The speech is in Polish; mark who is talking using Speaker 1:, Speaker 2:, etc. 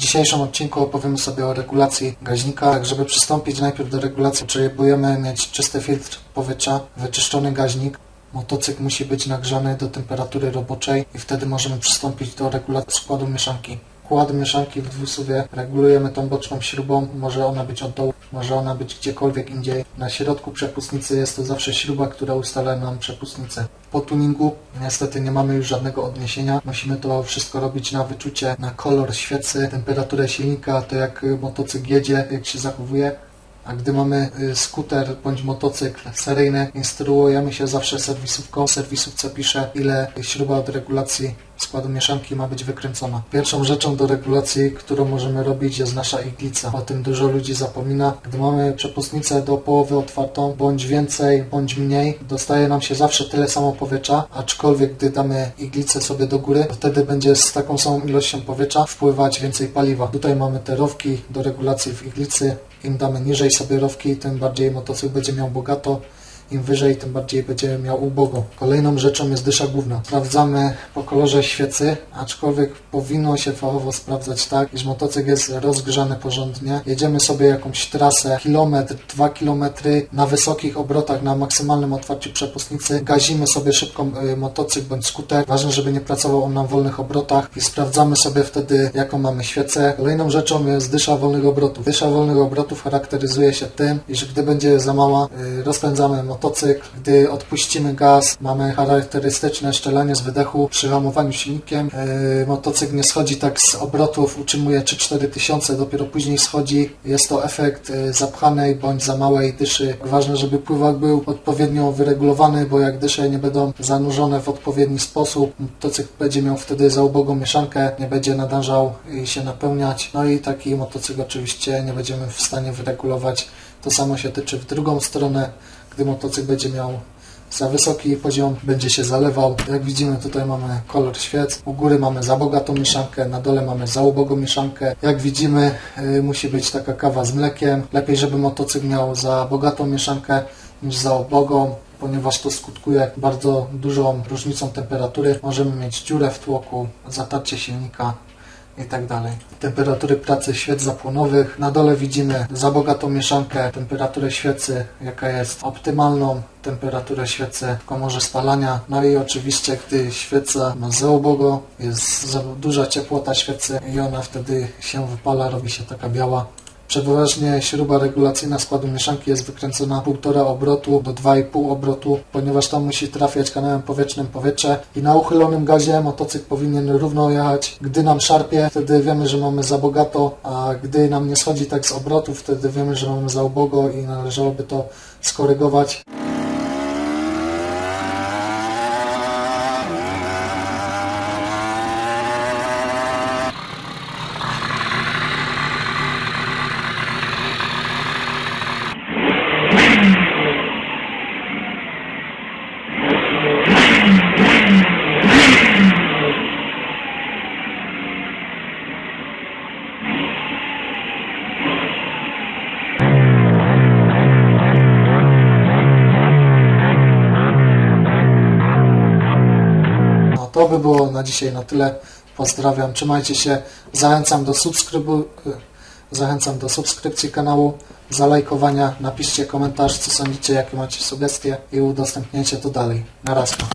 Speaker 1: dzisiejszym odcinku opowiemy sobie o regulacji gaźnika. Tak, żeby przystąpić najpierw do regulacji, potrzebujemy mieć czysty filtr powietrza, wyczyszczony gaźnik. Motocykl musi być nagrzany do temperatury roboczej i wtedy możemy przystąpić do regulacji składu mieszanki. Układ mieszanki w dwusuwie regulujemy tą boczną śrubą, może ona być od dołu, może ona być gdziekolwiek indziej. Na środku przepustnicy jest to zawsze śruba, która ustala nam przepustnicę. Po tuningu niestety nie mamy już żadnego odniesienia. Musimy to wszystko robić na wyczucie, na kolor świecy, temperaturę silnika, to jak motocykl jedzie, jak się zachowuje. A gdy mamy y, skuter bądź motocykl seryjny, instruujemy się zawsze serwisówką. Serwisówce pisze, ile śruba od regulacji składu mieszanki ma być wykręcona. Pierwszą rzeczą do regulacji, którą możemy robić jest nasza iglica. O tym dużo ludzi zapomina. Gdy mamy przepustnicę do połowy otwartą, bądź więcej, bądź mniej, dostaje nam się zawsze tyle samo powietrza, aczkolwiek gdy damy iglicę sobie do góry, wtedy będzie z taką samą ilością powietrza wpływać więcej paliwa. Tutaj mamy te rowki do regulacji w iglicy. Im damy niżej sobie rowki, tym bardziej motocykl będzie miał bogato. Im wyżej, tym bardziej będzie miał ubogo. Kolejną rzeczą jest dysza główna. Sprawdzamy po kolorze świecy, aczkolwiek powinno się fachowo sprawdzać tak, iż motocykl jest rozgrzany porządnie. Jedziemy sobie jakąś trasę, kilometr, dwa kilometry na wysokich obrotach, na maksymalnym otwarciu przepustnicy. Gazimy sobie szybko y, motocykl bądź skuter. Ważne, żeby nie pracował on na wolnych obrotach i sprawdzamy sobie wtedy, jaką mamy świecę. Kolejną rzeczą jest dysza wolnych obrotów. Dysza wolnych obrotów charakteryzuje się tym, iż gdy będzie za mała, y, rozpędzamy motocykl. Gdy odpuścimy gaz, mamy charakterystyczne szczelanie z wydechu przy hamowaniu silnikiem. Yy, motocykl nie schodzi tak z obrotów, utrzymuje 3-4 tysiące, dopiero później schodzi. Jest to efekt yy, zapchanej bądź za małej dyszy. Ważne, żeby pływak był odpowiednio wyregulowany, bo jak dysze nie będą zanurzone w odpowiedni sposób, motocykl będzie miał wtedy za ubogą mieszankę, nie będzie nadążał i się napełniać. No i taki motocykl oczywiście nie będziemy w stanie wyregulować. To samo się tyczy w drugą stronę gdy motocykl będzie miał za wysoki poziom, będzie się zalewał. Jak widzimy tutaj mamy kolor świec, u góry mamy za bogatą mieszankę, na dole mamy za ubogą mieszankę. Jak widzimy y, musi być taka kawa z mlekiem. Lepiej, żeby motocykl miał za bogatą mieszankę niż za ubogą ponieważ to skutkuje bardzo dużą różnicą temperatury. Możemy mieć dziurę w tłoku, zatarcie silnika, i tak dalej. Temperatury pracy świec zapłonowych. Na dole widzimy za bogatą mieszankę, temperaturę świecy, jaka jest optymalną, temperaturę świecy w komorze spalania. No i oczywiście, gdy świeca ma za ubogo, jest za duża ciepłota świecy i ona wtedy się wypala, robi się taka biała. Przeważnie śruba regulacyjna składu mieszanki jest wykręcona 1,5 obrotu do 2,5 obrotu, ponieważ tam musi trafiać kanałem powietrznym powietrze i na uchylonym gazie motocykl powinien równo jechać. Gdy nam szarpie, wtedy wiemy, że mamy za bogato, a gdy nam nie schodzi tak z obrotów, wtedy wiemy, że mamy za ubogo i należałoby to skorygować. To by było na dzisiaj na tyle. Pozdrawiam, trzymajcie się. Zachęcam do subskrybu... Zachęcam do subskrypcji kanału, zalajkowania, napiszcie komentarz, co sądzicie, jakie macie sugestie i udostępniajcie to dalej. Na raz.